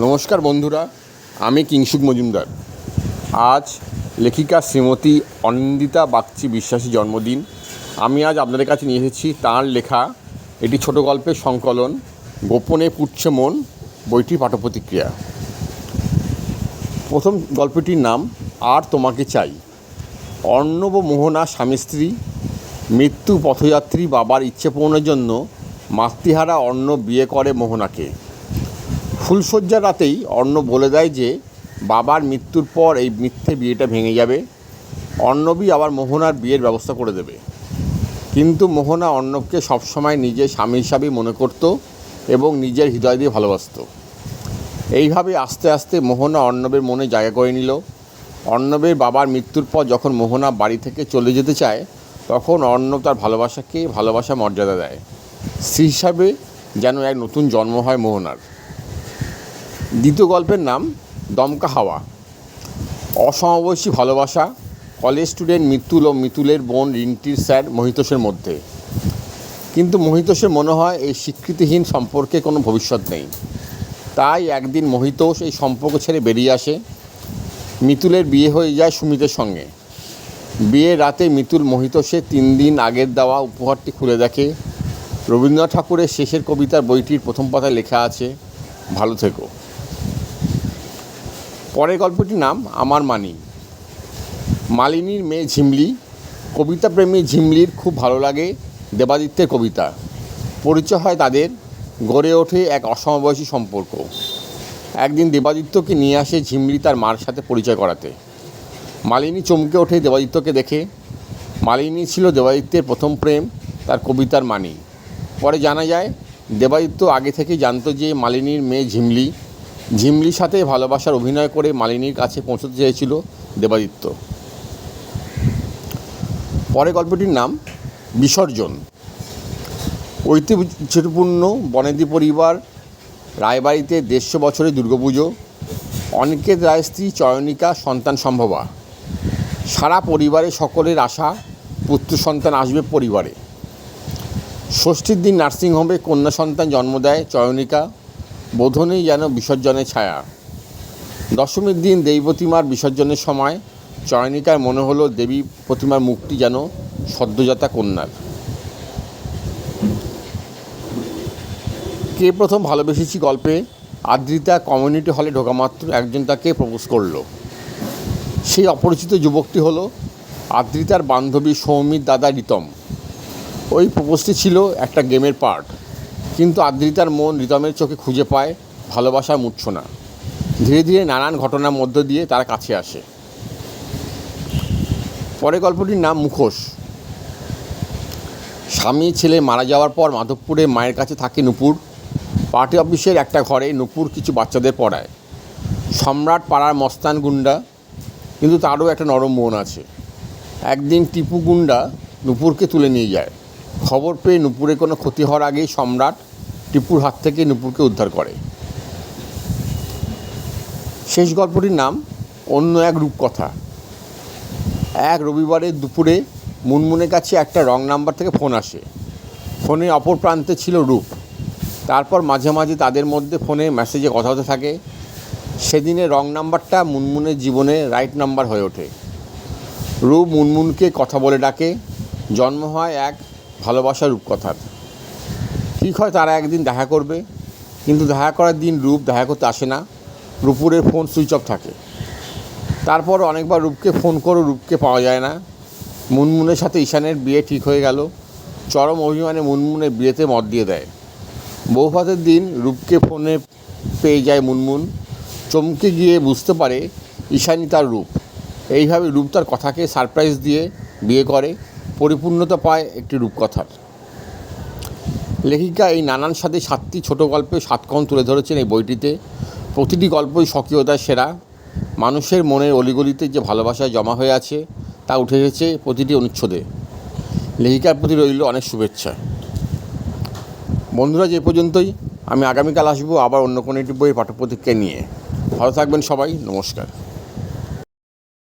নমস্কার বন্ধুরা, আমি কিংসুক মজুমদার। আজ লেখিকা শ্রীমতী অনিন্দিতা বাগচি বিশ্বাসী জন্মদিন। আমি আজ আপনাদের কাছে নিয়ে এসেছি তাঁর লেখা, এটি ছোট গল্পের সংকলন, গোপনে পুচ্ছে মন বইটির পাঠপ্রতিক্রিয়া। প্রথম গল্পটির নাম, আর তোমাকে চাই। অর্ণব মোহনা স্বামী স্ত্রী, মৃত্যু পথযাত্রী বাবার ইচ্ছে পূরণের জন্য মাতৃহারা অর্ণব বিয়ে করে মোহনাকে। ফুলশয্যার রাতেই অর্ণব বলে দেয় যে, বাবার মৃত্যুর পর এই মিথ্যে বিয়েটা ভেঙে যাবে। অর্ণবই আবার মোহনার বিয়ের ব্যবস্থা করে দেবে। কিন্তু মোহনা অর্ণবকে সবসময় নিজের স্বামী হিসাবেই মনে করত এবং নিজের হৃদয় দিয়ে ভালোবাসত। এইভাবে আস্তে আস্তে মোহনা অর্ণবের মনে জায়গা করে নিল। অর্ণবের বাবার মৃত্যুর পর যখন মোহনা বাড়ি থেকে চলে যেতে চায়, তখন অর্ণব তার ভালোবাসাকে ভালোবাসা মর্যাদা দেয়। স্ত্রী হিসাবে যেন এক নতুন জন্ম হয় মোহনার। দ্বিতীয় গল্পের নাম দমকা হাওয়া। অসমবয়সী ভালোবাসা কলেজ স্টুডেন্ট মিতুল ও মিতুলের বোন রিন্টির স্যার মহিতোষের মধ্যে। কিন্তু মহিতোষের মনে হয় এই স্বীকৃতিহীন সম্পর্কে কোনো ভবিষ্যৎ নেই। তাই একদিন মহিতোষ এই সম্পর্ক ছেড়ে বেরিয়ে আসে মিতুলের বিয়ে হয়ে যায় সুমিতের সঙ্গে। বিয়ের রাতে মিতুল মহিতোষে তিন দিন আগের দেওয়া উপহারটি খুলে দেখে। রবীন্দ্রনাথ ঠাকুরের শেষের কবিতার বইটির প্রথম পাতায় লেখা আছে, ভালো থেকো। পরের গল্পটির নাম আমার মানি। মালিনীর মেয়ে ঝিমলি, কবিতা প্রেমী ঝিমলির খুব ভালো লাগে দেবাদিত্যের কবিতা। পরিচয় হয় তাদের গড়ে ওঠে এক অসমবয়সী সম্পর্ক। একদিন দেবাদিত্যকে নিয়ে আসে ঝিমলি তার মার সাথে পরিচয় করাতে। মালিনী চমকে ওঠে দেবাদিত্যকে দেখে। মালিনী ছিল দেবাদিত্যের প্রথম প্রেম, তার কবিতার মানি। পরে জানা যায়, দেবাদিত্য আগে থেকেই জানতো যে মালিনীর মেয়ে ঝিমলি ঝিমলির সাথে ভালোবাসার অভিনয় করে মালিনীর কাছে পৌঁছতে চেয়েছিল দেবাদিত্য। পরে গল্পটির নাম, বিসর্জন। ঐতিহ্যপূর্ণ বনেদি পরিবার, রায়বাড়িতে দেড়শো বছরের দুর্গাপুজো, অনিকেত রায় স্ত্রী চয়নিকা, সন্তান সম্ভবা। সারা পরিবারে সকলের আশা, পুত্র সন্তান আসবে পরিবারে। ষষ্ঠীর দিন নার্সিংহোমে কন্যা সন্তান জন্ম দেয় চয়নিকা। বোধনেই যেন বিসর্জনের ছায়া। দশমীর দিন দেবী প্রতিমার বিসর্জনের সময় চয়নিকার মনে হলো দেবী প্রতিমার মুখটি যেন সদ্যজাতা কন্যার। কে প্রথম ভালোবেসেছি গল্পে? আদ্রিতা কমিউনিটি হলে ঢোকা মাত্র একজন তাকে প্রপোজ করল। সেই অপরিচিত যুবকটি হলো আদ্রিতার বান্ধবী সৌমির দাদা রিতম। ওই প্রপোজটি ছিল একটা গেমের পার্ট। কিন্তু আদ্রিতার মন রিতমের চোখে খুঁজে পায়, ভালোবাসার মূর্ছনা। ধীরে ধীরে নানান ঘটনার মধ্য দিয়ে তার কাছে আসে। পরে গল্পটির নাম মুখোশ। স্বামী ছেলে মারা যাওয়ার পর মাধবপুরে মায়ের কাছে থাকে নুপুর। পার্টি অফিসের একটা ঘরে নুপুর কিছু বাচ্চাদের পড়ায়। সম্রাট পাড়ার মস্তান গুন্ডা, কিন্তু তারও একটা নরম মন আছে। একদিন টিপু গুন্ডা নুপুরকে তুলে নিয়ে যায়। খবর পেয়ে নুপুরে কোনো ক্ষতি হওয়ার আগেই সম্রাট টিপুর হাত থেকে নুপুরকে উদ্ধার করে। শেষ গল্পটির নাম অন্য এক রূপকথা। এক রবিবারের দুপুরে মুনমুনের কাছে একটা রং নাম্বার থেকে ফোন আসে। ফোনে অপর প্রান্তে ছিল রূপ। তারপর মাঝে মাঝে তাদের মধ্যে ফোনে মেসেজে কথা হতে থাকে। সেদিনে রং নাম্বারটা মুনমুনের জীবনে রাইট নাম্বার হয়ে ওঠে। রূপ মুনমুনকে কথা বলে ডাকে। জন্ম হয় এক ভালোবাসার রূপকথার। ঠিক হয় তারা একদিন দেখা করবে, কিন্তু দেখা করার দিন রূপ দেখা করতে আসে না। রূপুরের ফোন সুইচ অফ থাকে। তারপর অনেকবার রূপকে ফোন করেও রূপকে পাওয়া যায় না। মুনমুনের সাথে ঈশানের বিয়ে ঠিক হয়ে গেল। চরম অভিমানে মুনমুনের বিয়েতে মত দিয়ে দেয়। বৌভাতের দিন রূপকে ফোনে পেয়ে যায় মুনমুন। চমকে গিয়ে বুঝতে পারে ঈশানী তার রূপ। এইভাবে রূপ তার কথাকে সারপ্রাইজ দিয়ে বিয়ে করে। পরিপূর্ণতা পায় একটি রূপকথার। লেখিকা এই নানান সাথে সাতটি ছোট গল্পে সাতক্ষণ তুলে ধরেছেন এই বইটিতে। প্রতিটি গল্পই স্বকীয়তার সেরা। মানুষের মনের অলিগলিতে যে ভালোবাসায় জমা হয়ে আছে, তা উঠে এসেছে প্রতিটি অনুচ্ছেদে। লেখিকার প্রতি রইল অনেক শুভেচ্ছা। বন্ধুরা, যে পর্যন্তই, আমি আগামীকাল আসব আবার অন্য কোনো একটি বইয়ের পাঠ্যপ্রতিক্রিয়া নিয়ে। ভালো থাকবেন সবাই, নমস্কার।